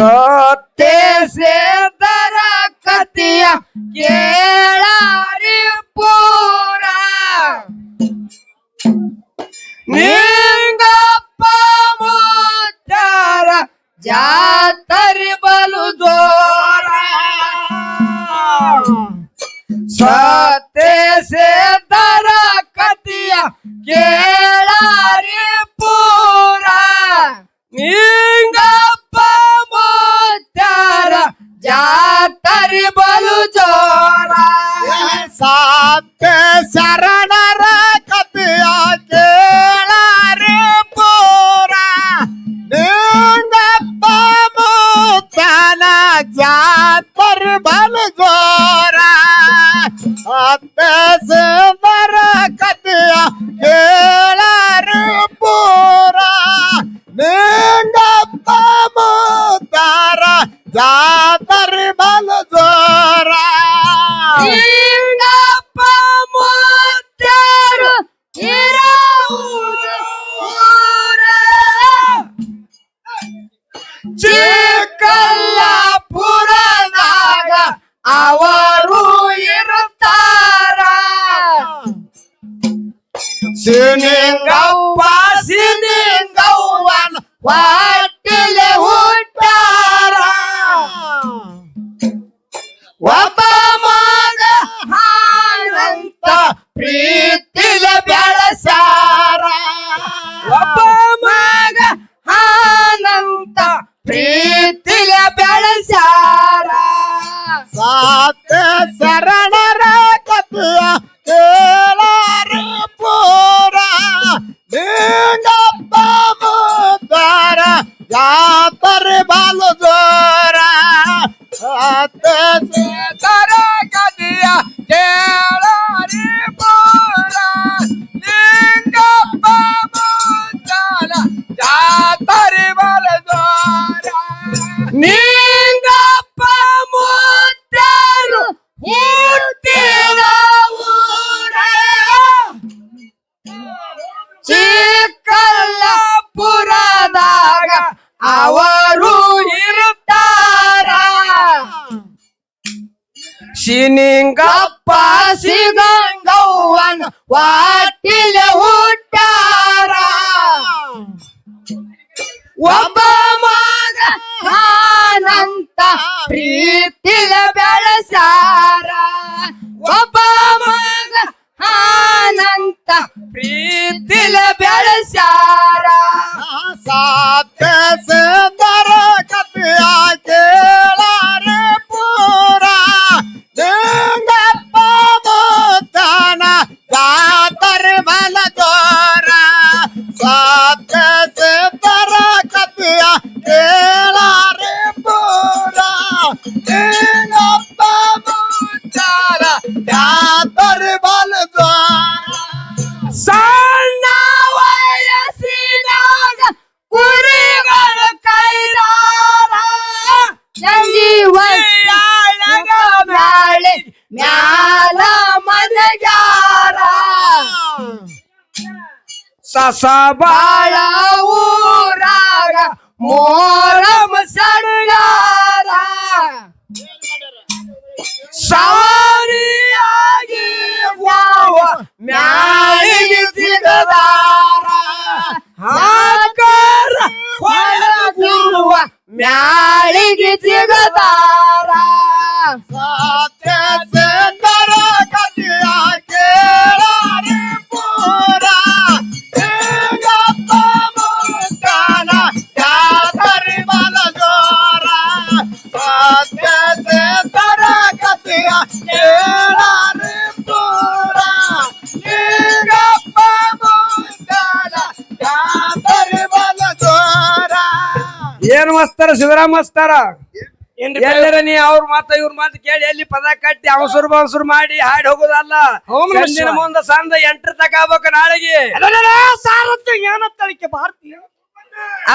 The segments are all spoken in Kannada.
सोते से दरकतिया केड़ारी पूरा। निंगप्प मुद्दारा जातर बलु जोरा। सोते से दरकतिया केड़ारी ಮತ್ತೆ ಕಿವಿಲೆ ಸಾ ಬೆಳಸಾರ Nossa baia uraga, moramos sargada. Saoria de voa, me alimenta da Agora, qual é a lua, me alimenta da ಮಾಡ್ತಾರ ಸಿದ್ದರಾಮ ನೀ ಅವ್ರ ಮಾತ ಇವ್ರ ಮಾತು ಕೇಳಿ ಎಲ್ಲಿ ಪದ ಕಟ್ಟಿ ಅವಸರು ಬವಸರು ಮಾಡಿ ಹಾಡಿ ಹೋಗೋದಲ್ಲ? ಮುಂದ ಸಂದ ಎಂಟ್ರ ತಗೋಬೇಕು ನಾಳೆಗೆ. ಏನತ್ತಳಿಕೆ ಭಾರತೀಯ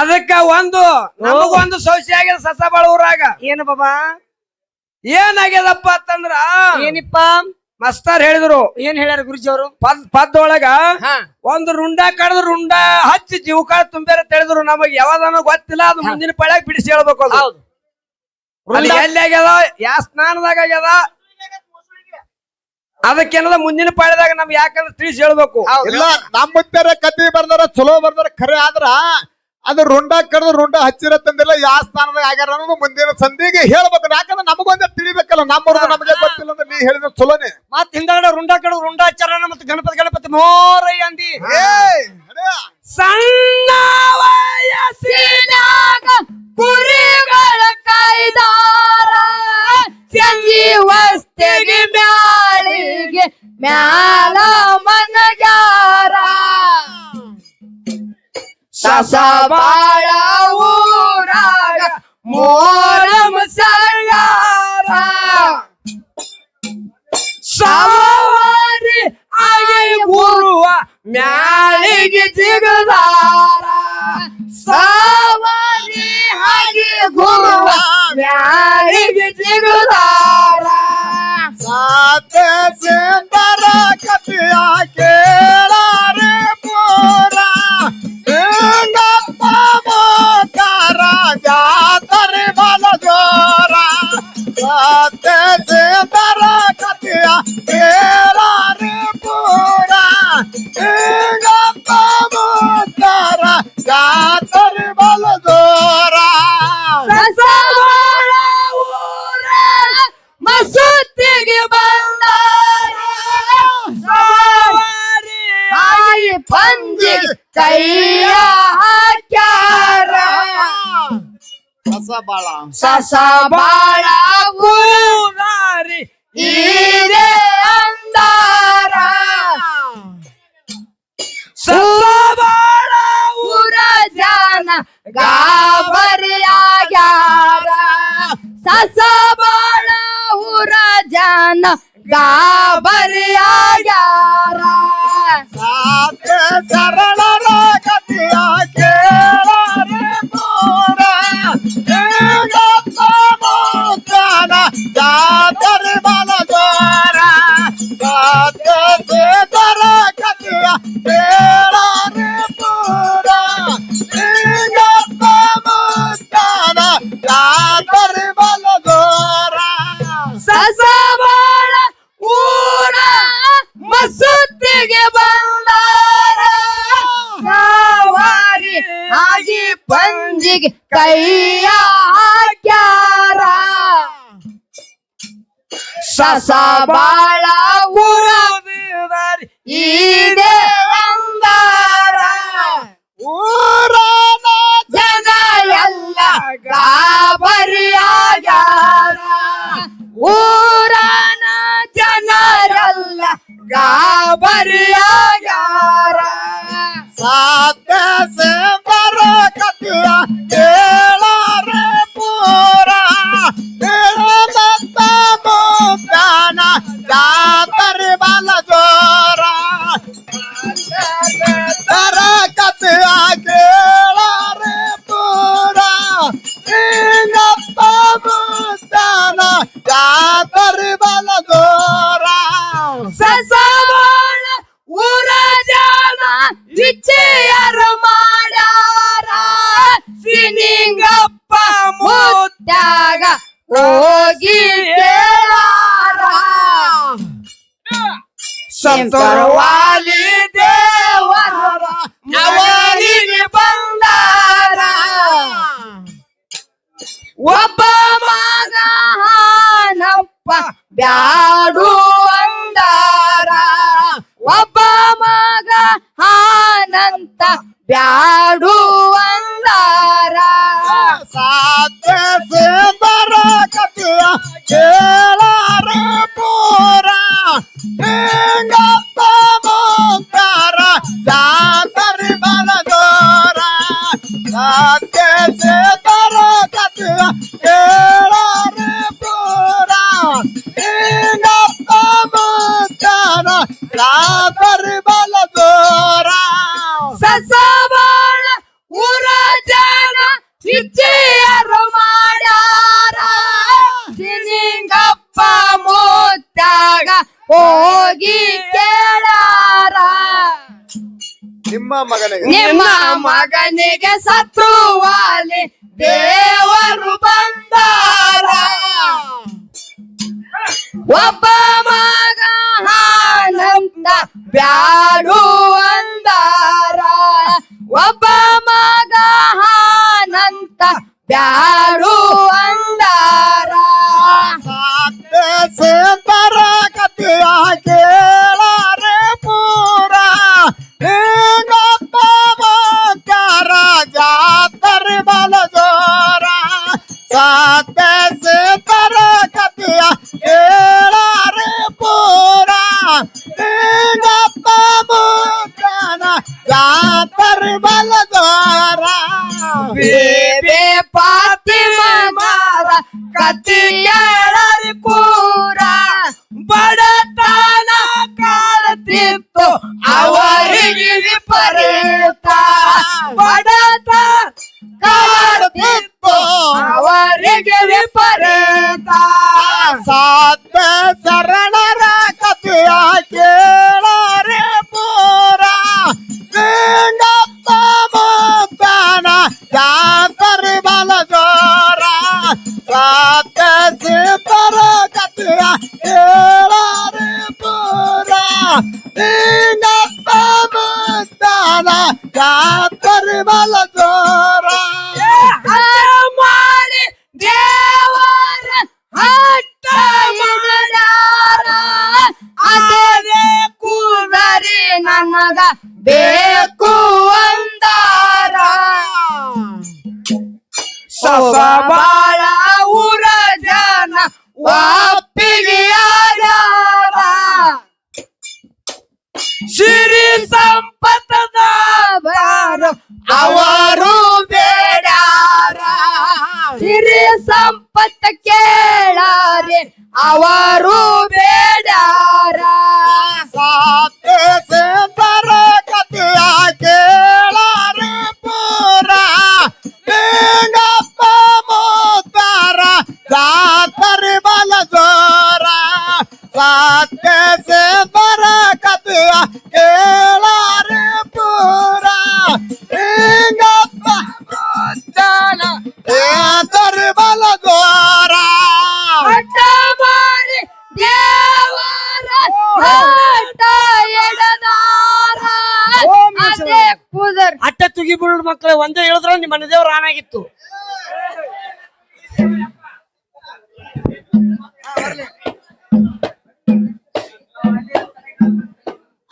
ಅದಕ್ಕ ಒಂದು ನಮಗೊಂದು ಸೌಸಿ ಆಗಿದೆ ಸಸ ಊರಾಗ. ಏನು ಬಾಬಾ? ಏನಾಗ್ಯದಪ್ಪ ಅಂತಂದ್ರ ಏನಿಪ್ಪ? ಮಸ್ತಾರ್ ಹೇಳಿದ್ರು ಏನ್ ಹೇಳ್ಯಾರ ಗುರುಜಿ ಅವರು? ಪದ್ ಪದ್ ಒಳಗ ಒಂದು ರುಂಡ ಕಡದ ರುಂಡ ಹಚ್ಚಿ ಜೀವಕಾಳ ತುಂಬ್ಯಾರ ತಿಳಿದ್ರು ನಮಗ್ ಯಾವ್ದನ ಗೊತ್ತಿಲ್ಲ ಅದು ಮುಂದಿನ ಪಳ್ಯಾಗ ಬಿಡಿಸಿ ಹೇಳ್ಬೇಕು ಅದು. ಎಲ್ಲಿ ಆಗ್ಯದ? ಯಾವ ಸ್ನಾನದಾಗ ಆಗ್ಯದ? ಅದಕ್ಕೇನದ ಮುಂದಿನ ಪಾಳ್ಯದಾಗ ನಮ್ಗೆ ಯಾಕಂದ್ರೆ ತಿಳಿಸಿ ಹೇಳ್ಬೇಕು. ಇಲ್ಲ ನಮ್ಮ ಕತಿ ಬರ್ದಾರ ಚಲೋ ಬರ್ದಾರ ಖರೆ ಆದ್ರ ಅದು ರುಂಡ ಕಡ್ದು ರುಂಡ ಹಚ್ಚಿರ ತಂದಿಲ್ಲ ಯಾವ ಸ್ಥಾನದಾಗ ಆಗ್ಯಾರ ಮುಂದಿನ ಸಂಧಿಗೆ ಹೇಳ್ಬೇಕು. ಯಾಕಂದ್ರೆ ನಮಗೊಂದ ತಿಳಿಬೇಕಲ್ಲ ನಮ್ಮ ನಮಗೆ ನೀ ಹೇಳಿದ್ರೆ ಚಲೋನೆ. ಮತ್ ಹಿಂದಗಡೆ ರುಂಡ ಕಡೆ ರುಂಡಾಚರಣ ಮತ್ತೆ ಗಣಪತಿ ಗಣಪತಿ ಮೋರೈ ಅಂದಿ. ಸಣ್ಣ ವಯಸ್ಸಿನಾಗ ಕುರಿಗಳ ಕೈದಾರ. ಸಂಜಿ ವಸ್ತಿಗೆ ಮ್ಯಾಳಿಗೆ ಮ್ಯಾಲ ಮನಗಾರ ಸಸಬಾಳ ಊರಾಗ ಮೋರಂ ಸಳ್ಳಾರ ಸವಾರಿ ಆಗಿ ಗುರುವ ಮ್ಯಾಳಿಗೆ ಜಿಗದಾರ. ಸವಾರಿ ಆಗಿ ಗುರುವ ಮ್ಯಾಳಿಗೆ ಜಿಗದಾರ. ಸಾತೆ ಸೇಂದರ ಕತಿಯ ससा बाळा गुरुवारी इरे अंधारा. ससा बाळा उरा जाना गावरिया ग्यारा ससा बाळा उरा जाना गावरिया ग्यारा सात ಸಸಬಾಳ ಬಾಳ ಊರಾರಿ ಈ ದೇವಂದಾರ ಊರನ ಜನ ಎಲ್ಲ ಗಾಬರಿಯಾಗ್ಯಾರ. ಊರನ ಜನರೆಲ್ಲ ಗಾಬರಿಯಾಗ್ಯಾರ. ಸಾಧ್ಯ ಮುತ್ತಾಗ ಹೋಗಿ ಕೇಳಾರ ಸಂತರವಾಲಿ ದೇವರ ಅವರಿಗೆ ಬಂದಾರ ಒಬ್ಬ ಮಗ ಹಾನಪ್ಪ ಬ್ಯಾಡು ಅಂದಾರ ಒಬ್ಬ ಮಗ ಹಾನಂತ ಬ್ಯಾಡು 雪腊梅 ನಿಮ್ಮ ಮಗನಿಗೆ. ನಿಮ್ಮ ಸತ್ರುವಾಲಿ ದೇವರು ಬಂದಾರ. ಒಬ್ಬ ಮಗ ಆನಂದ ಬ್ಯಾಡು ಅಂದಾರ. ಒಬ್ಬ ಮಗ ಆನಂದ ಬ್ಯಾಡು God, that's it.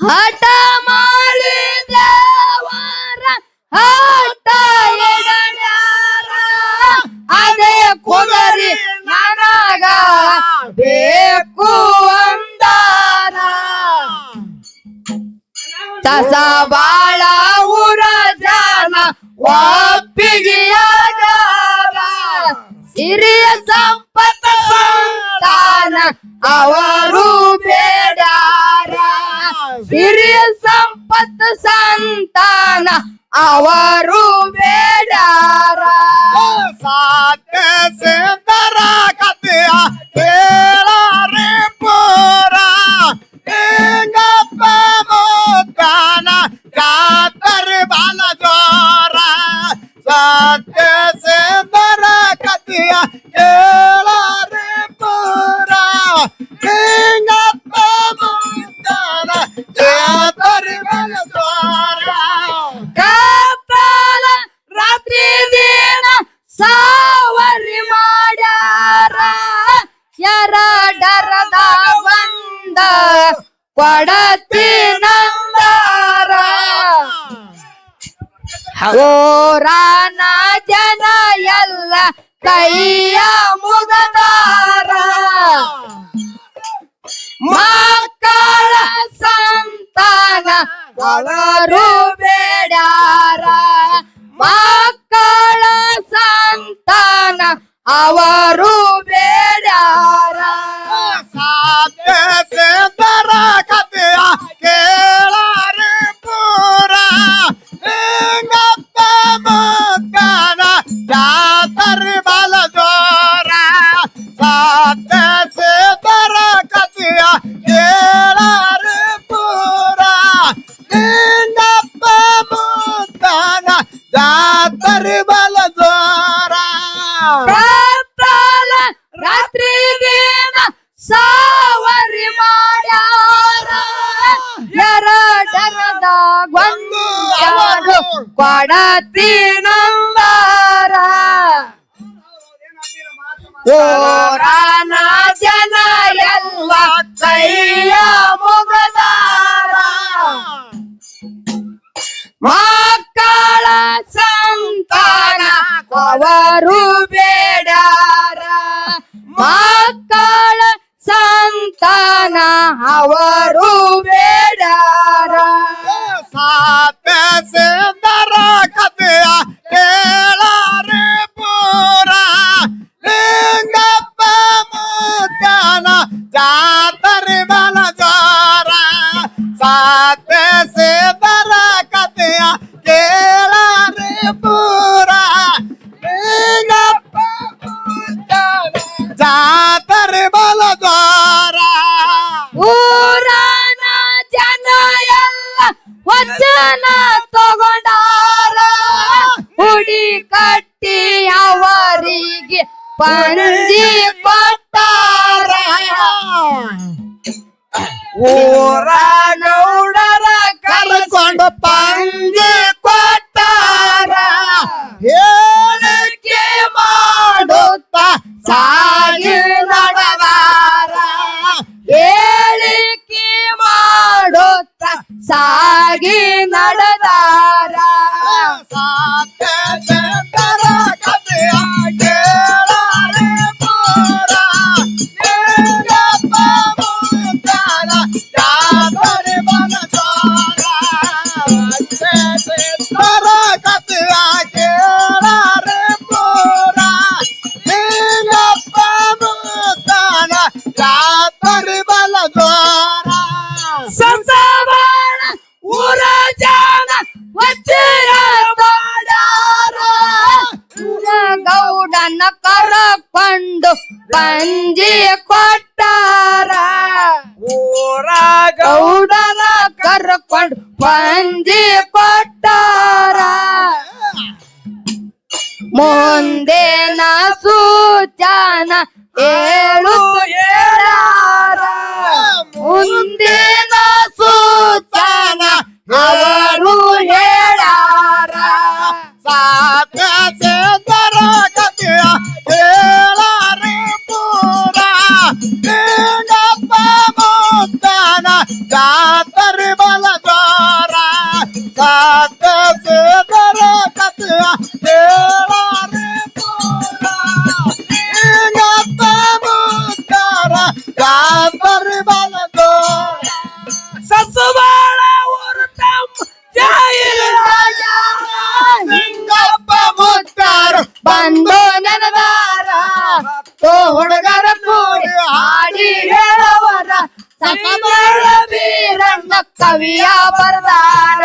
好的。ಸಂತಾನ ಅವರು ಬೇಡಾರ ಸಾಕ ಕೊಡತೀನಂದಾರ. ಹೋರಾನ ಜನ ಎಲ್ಲ ಕೈಯ ಮುಗದಾರ. ಮಕ್ಕಳ ಸಂತಾನ ಒಳರು ಬೇಡಾರ ಮಕ್ಕಳ ಸಂತಾನ ಅವರು ಬೇಡಾರ ಸಾಧ್ಯ கொடத்தினம்பார ஓரானா ಜನಯಲ್ವಾ ಕೈಯ ಮುಗದಾರ ಮಕ್ಕಳ ಸಂತಾನ ಅವರು ಬೇಡಾರ ಮಕ್ಕಳ ಸಂತಾನ ಅವರು ಬೇಡ से दारा कदया के ಊರ ಗೌಡರ ಮುಂದೇನ ಸೂಚನ ಏಳು ಜಾತರಿ ಬಲ ಜೋರ ಸಸುಬಾಳ ಊರು ತಮ್ಮ ಜಾಯಿರ ಲಿಂಗಪ್ಪ ಮುದ್ದಾರ ಬಂದು ನೆನದಾರ ತೋ ಹುಡುಗರ ಕೂಡಿ ಹಾಡಿ ಹೇಳವರ ಸಕಲ ಬೀರಣ್ಣ ಕವಿಯ ಬರ್ದಾರ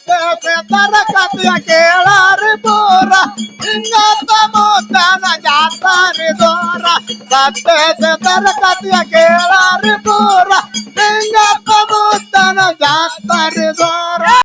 ಸತ್ಯರ ಕಥೆಯ ಕೇಳಾರಿ ಪೂರ ಲಿಂಗಪ್ಪ ಮುದ್ದಾನ ಜಾತಾರಿ ದೋರ ಸತ್ಯ